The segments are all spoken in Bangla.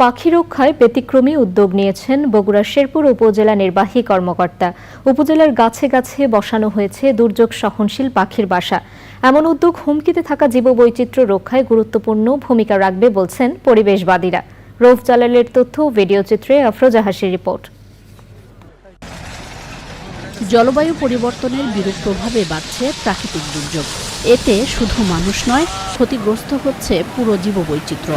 পাখি রক্ষায় ব্যতিক্রমী উদ্যোগ নিয়েছেন বগুড়া শেরপুর উপজেলা নির্বাহী কর্মকর্তা। উপজেলার গাছে গাছে বসানো হয়েছে দুর্যোগ সহনশীল পাখির বাসা। এমন উদ্যোগ হুমকিতে থাকা জীববৈচিত্র্য রক্ষায় গুরুত্বপূর্ণ ভূমিকা রাখবে বলছেন পরিবেশবাদীরা। রৌফ জালালের তথ্য ভিডিও চিত্রে আফরোজা হাসির রিপোর্ট। জলবায়ু পরিবর্তনের বিরূপ প্রভাবে বাড়ছে প্রাকৃতিক দুর্যোগ। এতে শুধু মানুষ নয়, ক্ষতিগ্রস্ত হচ্ছে পুরো জীববৈচিত্র্য।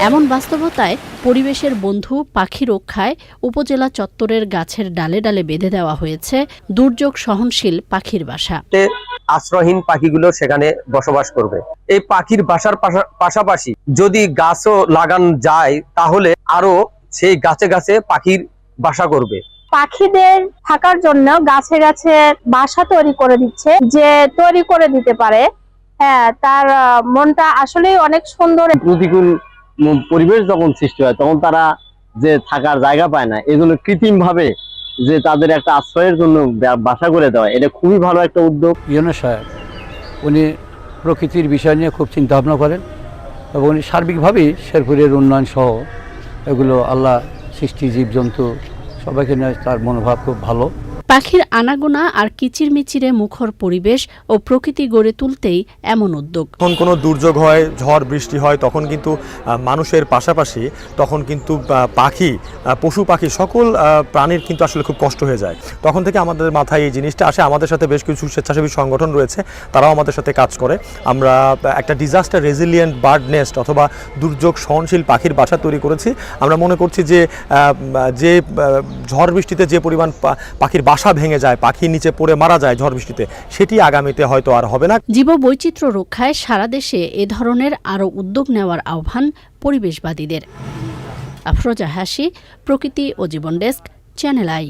এমন বাস্তবতায় পরিবেশের বন্ধু পাখি রক্ষায় উপজেলা চত্বরের গাছের ডালে ডালে বেঁধে দেওয়া হয়েছে দুর্যোগ সহনশীল পাখির বাসা। তে আশ্রয়হীন পাখিগুলো সেখানে বসবাস করবে। এই পাখির বাসার পাশা- পাশাপাশি যদি গাছও লাগান যায় তাহলে আরও সেই গাছে গাছে পাখির বাসা করবে। পাখিদের থাকার জন্য গাছে গাছে বাসা তৈরি করে দিচ্ছে যে তৈরি করে দিতে পারে হ্যাঁ তার মনটা আসলেই অনেক সুন্দর। প্রতিকূল পরিবেশ যখন সৃষ্টি হয়, তখন তারা যে থাকার জায়গা পায় না, এই জন্য কৃত্রিম ভাবে যে তাদের একটা আশ্রয়ের জন্য বাসা করে দেওয়া, এটা খুবই ভালো একটা উদ্যোগ। ইউনো সাহেব, উনি প্রকৃতির বিষয় নিয়ে খুব চিন্তা ভাবনা করেন এবং উনি সার্বিকভাবেই শেরপুরের উন্নয়ন সহ এগুলো আল্লাহ সৃষ্টি জীবজন্তু সবাইকে নিয়ে তার মনোভাব খুব ভালো। পাখির আনাগোনা আর কিচিরমিচিরে মুখর পরিবেশ ও প্রকৃতি গড়ে তুলতেই এমন উদ্যোগ। যখন কোনো দুর্যোগ হয়, ঝড়, বৃষ্টি হয়, তখন কিন্তু মানুষের পাশাপাশি তখন কিন্তু পাখি পশু পাখি সকল প্রাণীর কিন্তু আসলে খুব কষ্ট হয়ে যায়। তখন থেকে আমাদের মাথায় এই জিনিসটা আসে। আমাদের সাথে বেশ কিছু স্বেচ্ছাসেবী সংগঠন রয়েছে, তারাও আমাদের সাথে কাজ করে। আমরা একটা ডিজাস্টার রেজিলিয়েন্ট বার্ড নেস্ট অথবা দুর্যোগ সহনশীল পাখির বাসা তৈরি করেছি। আমরা মনে করছি যে যে ঝড়, বৃষ্টিতে যে পরিমাণ পাখির বাসা ভেঙে যায় পাখি নিচে পড়ে মারা যায় ঝড় বৃষ্টিতে। সেটি আগামীতে হয়তো আর হবে না। জীববৈচিত্র্য রক্ষায় সারা দেশে এ ধরনের আরও উদ্যোগ নেওয়ার আহ্বান পরিবেশবাদীদের। আফরোজা হাসি, প্রকৃতি ও জীবন ডেস্ক, চ্যানেল আই।